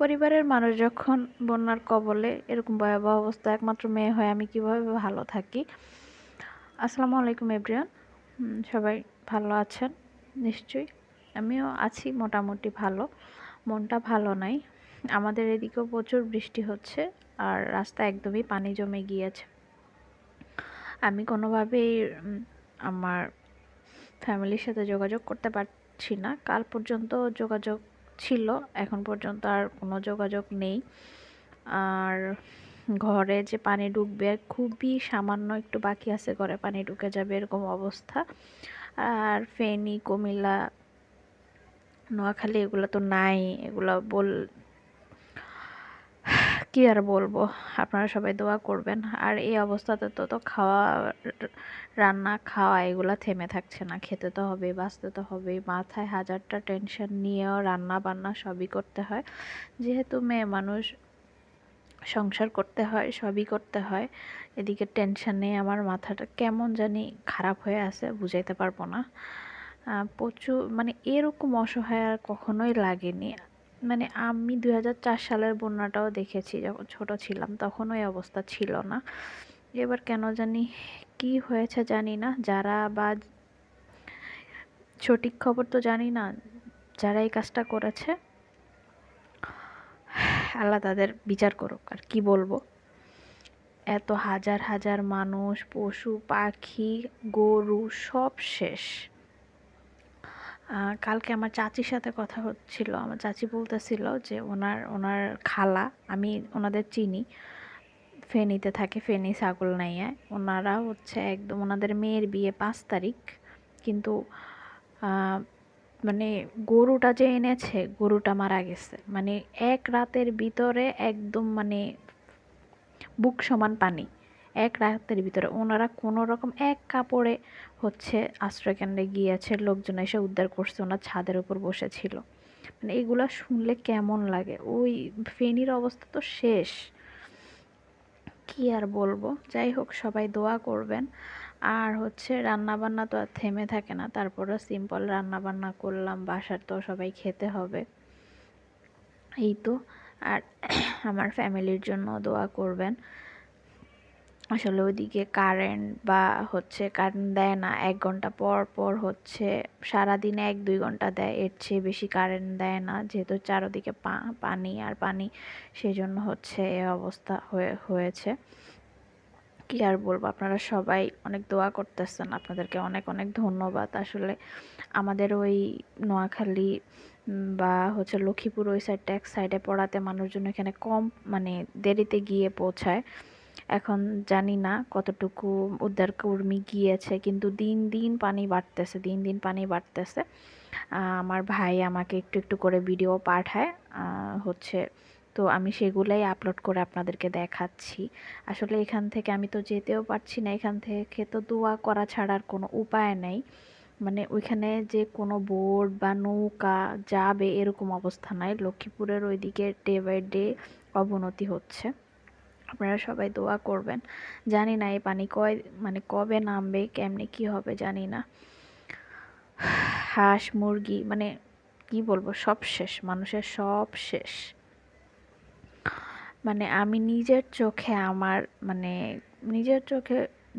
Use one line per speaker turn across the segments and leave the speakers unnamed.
পরিবারের মানুষ যখন বন্যার কবলে এরকম ভয়াবহ অবস্থা, একমাত্র মেয়ে হয়ে আমি কীভাবে ভালো থাকি? আসসালামু আলাইকুম, এভরিওয়ান। সবাই ভালো আছেন? নিশ্চয়ই। আমিও আছি মোটামুটি ভালো। মনটা ভালো নাই। আমাদের এদিকেও প্রচুর বৃষ্টি হচ্ছে আর রাস্তা একদমই পানি জমে গিয়েছে। আমি কোনোভাবেই আমার ফ্যামিলির সাথে যোগাযোগ করতে পারছি না। কাল পর্যন্ত যোগাযোগ ছিল, এখন পর্যন্ত আর কোনো যোগাযোগ নেই। আর ঘরে যে পানি ঢুকবে খুবই সামান্য একটু বাকি আছে, ঘরে পানি ঢুকে যাবে এরকম অবস্থা। আর ফেনী, কুমিল্লা, নোয়াখালী এগুলো তো নাই, এগুলো বল কি আর বলব? আপনারা সবাই দোয়া করবেন। আর এই অবস্থাতে তো তো খাওয়া, রান্না, খাওয়া এগুলো থেমে থাকছে না। খেতে তো হবে বাঁচতে তো হবে মাথায় হাজারটা টেনশন নিয়েও রান্না বান্না সবই করতে হয়। যেহেতু মেয়ে মানুষ, সংসার করতে হয়, সবই করতে হয়। এদিকে টেনশনে আমার মাথাটা কেমন জানি খারাপ হয়ে আছে, বুঝাইতে পারব না। প্রচুর মানে এরকম অসহায় আর কখনোই লাগেনি। মানে আমি দুই হাজার চার সালের বন্যাটাও দেখেছি, যখন ছোট ছিলাম তখন ওই অবস্থা ছিল না। এবার কেন জানি কি হয়েছে জানি না। যারা বা সঠিক খবর তো জানি না, যারা এই কাজটা করেছে, আল্লাহ তাদের বিচার করুক আর কি বলব। এত হাজার হাজার মানুষ, পশু, পাখি, গরু সব শেষ। কালকে আমার চাচির সাথে কথা হচ্ছিল, আমার চাচি বলতেছিল যে ওনার ওনার খালা, আমি ওনাদের চিনি, ফেনীতে থাকে, ফেনী ছাগল নাইয়া। ওনারা হচ্ছে একদম ওনাদের মেয়ের বিয়ে পাঁচ তারিখ, কিন্তু মানে গরুটা যে এনেছে, গরুটা মারা গেছে। মানে এক রাতের ভিতরে একদম মানে বুক সমান পানি। এক রাতের ভিতরে। ওনারা কোনো রকম এক কাপড়ে হচ্ছে আশ্রয়কেন্দ্রে গিয়েছে, লোকজন এসে উদ্ধার করছে, ওনার ছাদের উপর বসেছিল। মানে এগুলো শুনলে কেমন লাগে? ওই ফেনির অবস্থা তো শেষ। কি আর বলব? যাই হোক, সবাই দোয়া করবেন। আর হচ্ছে রান্না বান্না তো আর থেমে থাকে না। তারপরে সিম্পল রান্না বান্না করলাম, বাসার তো সবাই খেতে হবে। এই তো। আর আমার ফ্যামিলির জন্য দোয়া করবেন। আসলে ওইদিকে কারেন্ট বা হচ্ছে কারেন্ট দেয় না, এক ঘণ্টা পর পর হচ্ছে সারাদিনে এক দুই ঘণ্টা দেয়, এর চেয়ে বেশি কারেন্ট দেয় না, যেহেতু চারোদিকে পানি আর পানি সেই জন্য হচ্ছে এ অবস্থা হয়ে, হয়েছে। কি আর বলব, আপনারা সবাই অনেক দোয়া করতেছেন, আপনাদেরকে অনেক অনেক ধন্যবাদ। আসলে আমাদের ওই নোয়াখালী বা হচ্ছে লক্ষ্মীপুর ওই সাইডটা এক সাইডে পড়াতে মানুষজন এখানে কম মানে দেরিতে গিয়ে পৌঁছায়। এখন জানি না কতটুকু উদ্ধার কর্মী গিয়েছে, কিন্তু দিন দিন পানি বাড়তেছে, দিন দিন পানি বাড়তেছে। আমার ভাই আমাকে একটু একটু করে ভিডিও পাঠায় হচ্ছে তো আমি সেগুলাই আপলোড করে আপনাদেরকে দেখাচ্ছি। আসলে এখান থেকে আমি তো যেতেও পারছি না, এখান থেকে তো দোয়া করা ছাড়ার কোনো উপায় নেই। মানে ওইখানে যে কোনো বোর্ড বা নৌকা যাবে এরকম অবস্থা নাই, লক্ষ্মীপুরের ওইদিকে ডে বাই ডে অবনতি হচ্ছে। আপনারা সবাই দোয়া করবেন। জানি না এই পানি কয় মানে কবে নামবে, কেমনে কি হবে জানি না। হাঁস, মুরগি মানে কি বলব, সব শেষ, মানুষের সব শেষ। মানে আমি নিজের চোখে আমার মানে নিজের চোখে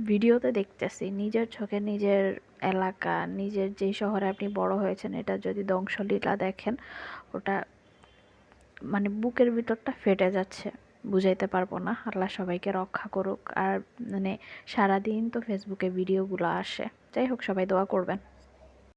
ভিডিওতে দেখতেছি, নিজের চোখে নিজের এলাকা, নিজের যে শহরে আপনি বড় হয়েছেন, এটা যদি ধ্বংসলীলা দেখেন, ওটা মানে বুকের ভিতরটা ফেটে যাচ্ছে। বুঝাইতে পারব না। আল্লাহ সবাইকে রক্ষা করুক। আর মানে সারাদিন তো ফেসবুকে ভিডিওগুলো আসে। যাই হোক, সবাই দোয়া করবেন।